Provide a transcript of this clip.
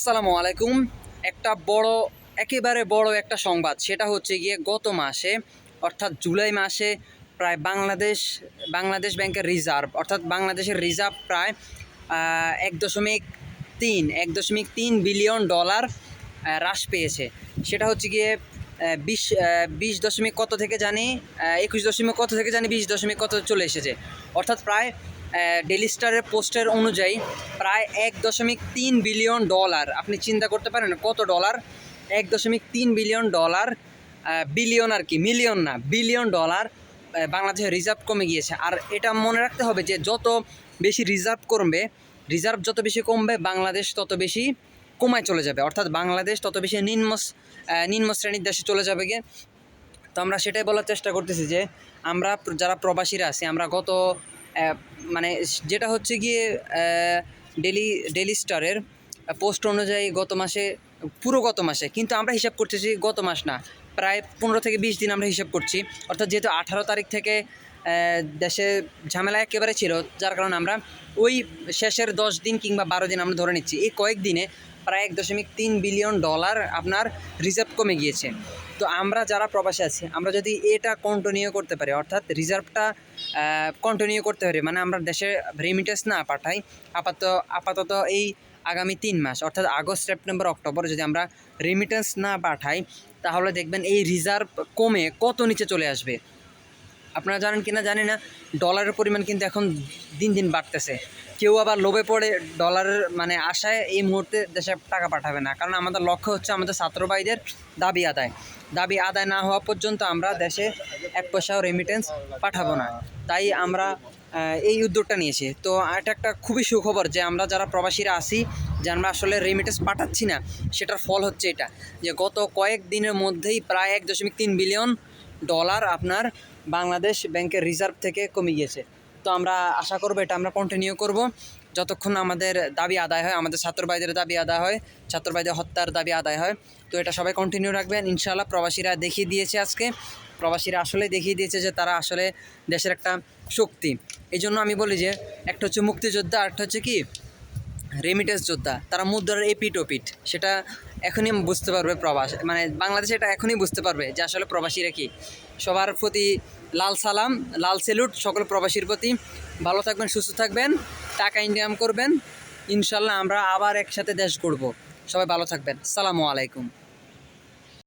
আসসালামু আলাইকুম। একটা বড়, একেবারে বড় একটা সংবাদ, সেটা হচ্ছে গিয়ে গত মাসে, অর্থাৎ জুলাই মাসে প্রায় বাংলাদেশ বাংলাদেশ ব্যাংকের রিজার্ভ, অর্থাৎ বাংলাদেশের রিজার্ভ প্রায় এক দশমিক তিন, এক দশমিক তিন বিলিয়ন ডলার হ্রাস পেয়েছে। সেটা হচ্ছে গিয়ে বিশ বিশ দশমিক কত থেকে জানি একুশ দশমিক কত থেকে জানি, বিশ দশমিক কত চলে এসেছে। অর্থাৎ প্রায় ডেলি স্টারের পোস্টের অনুযায়ী প্রায় এক দশমিক তিন বিলিয়ন ডলার। আপনি চিন্তা করতে পারেন কত ডলার? এক দশমিক তিন বিলিয়ন ডলার বিলিয়ন আর কি, মিলিয়ন না, বিলিয়ন ডলার বাংলাদেশের রিজার্ভ কমে গিয়েছে। আর এটা মনে রাখতে হবে যে যত বেশি রিজার্ভ কমবে, রিজার্ভ যত বেশি কমবে, বাংলাদেশ তত বেশি কমায় চলে যাবে। অর্থাৎ বাংলাদেশ তত বেশি নিম্ন নিম্ন শ্রেণির দেশে চলে যাবে গিয়ে তো আমরা সেটাই বলার চেষ্টা করতেছি যে আমরা যারা প্রবাসীরা আছি, আমরা গত মানে যেটা হচ্ছে গিয়ে ডেলি ডেলি স্টারের পোস্ট অনুযায়ী গত মাসে, পুরো গত মাসে, কিন্তু আমরা হিসাব করতেছি গত মাস না, প্রায় পনেরো থেকে বিশ দিন আমরা হিসাব করছি। অর্থাৎ যেহেতু আঠারো তারিখ থেকে দেশে ঝামেলা একেবারে ছিল, যার কারণে আমরা ওই শেষের দশ দিন কিংবা বারো দিন আমরা ধরে নিচ্ছি। এই কয়েকদিনে প্রায় এক দশমিক তিন বিলিয়ন ডলার আপনার রিজার্ভ কমে গিয়েছে। তো আমরা যারা প্রবাসী আছি, আমরা যদি এটা কন্টিনিউ করতে পারি, অর্থাৎ রিজার্ভটা কন্টিনিউ করতে পারি মানে আমরা দেশে রেমিটেন্স না পাঠাই, আপাতত আপাতত এই আগামী তিন মাস, অর্থাৎ আগস্ট সেপ্টেম্বর অক্টোবর যদি আমরা রেমিটেন্স না পাঠাই, তাহলে দেখবেন এই রিজার্ভ কমে কত নিচে চলে আসবে। আপনারা জানেন কিনা জানি না ডলারের পরিমাণ কিন্তু এখন দিন দিন বাড়তেছে। কেউ আবার লোভে পড়ে ডলারের মানে আশায় এই মুহূর্তে দেশে টাকা পাঠাবে না। কারণ আমাদের লক্ষ্য হচ্ছে আমাদের ছাত্র দাবি আদায়। দাবি আদায় না হওয়া পর্যন্ত আমরা দেশে এক পয়সাও রেমিটেন্স পাঠাবো না। তাই আমরা এই উদ্যোগটা নিয়েছি। তো এটা একটা খুবই সুখবর যে আমরা যারা প্রবাসীরা আছি, যে আমরা আসলে রেমিটেন্স পাঠাচ্ছি না, সেটার ফল হচ্ছে এটা। যে গত কয়েক দিনের মধ্যেই প্রায় এক দশমিক তিন বিলিয়ন ডলার আপনার বাংলাদেশ ব্যাংকের রিজার্ভ থেকে কমে গিয়েছে। তো আমরা আশা করব এটা আমরা কন্টিনিউ করব। যতক্ষণ আমাদের দাবি আদায় হয়, আমাদের ছাত্র ভাইদের দাবি আদায় হয় ছাত্র ভাইদের হত্যার দাবি আদায় হয়, তো এটা সবাই কন্টিনিউ রাখবেন। ইনশাআল্লাহ প্রবাসীরা দেখিয়ে দিয়েছে আজকে। প্রবাসীরা আসলে দেখিয়ে দিয়েছে যে তারা আসলে দেশের একটা শক্তি। এই জন্য আমি বলি যে, একটা হচ্ছে মুক্তিযোদ্ধা আর একটা হচ্ছে কি? রেমিটেন্স যোদ্ধা। তারা মুদ্রার এপিট ওপিট সেটা এখনই বুঝতে পারবে প্রবাস মানে বাংলাদেশে এটা এখনই বুঝতে পারবে যে আসলে প্রবাসীরা কি। সবার প্রতি লাল সালাম, লাল সেলুট সকল প্রবাসীর প্রতি। ভালো থাকবেন, সুস্থ থাকবেন, টাকা ইনকাম করবেন। ইনশাল্লাহ আমরা আবার একসাথে দেশ করব সবাই ভালো থাকবেন। সালামু আলাইকুম।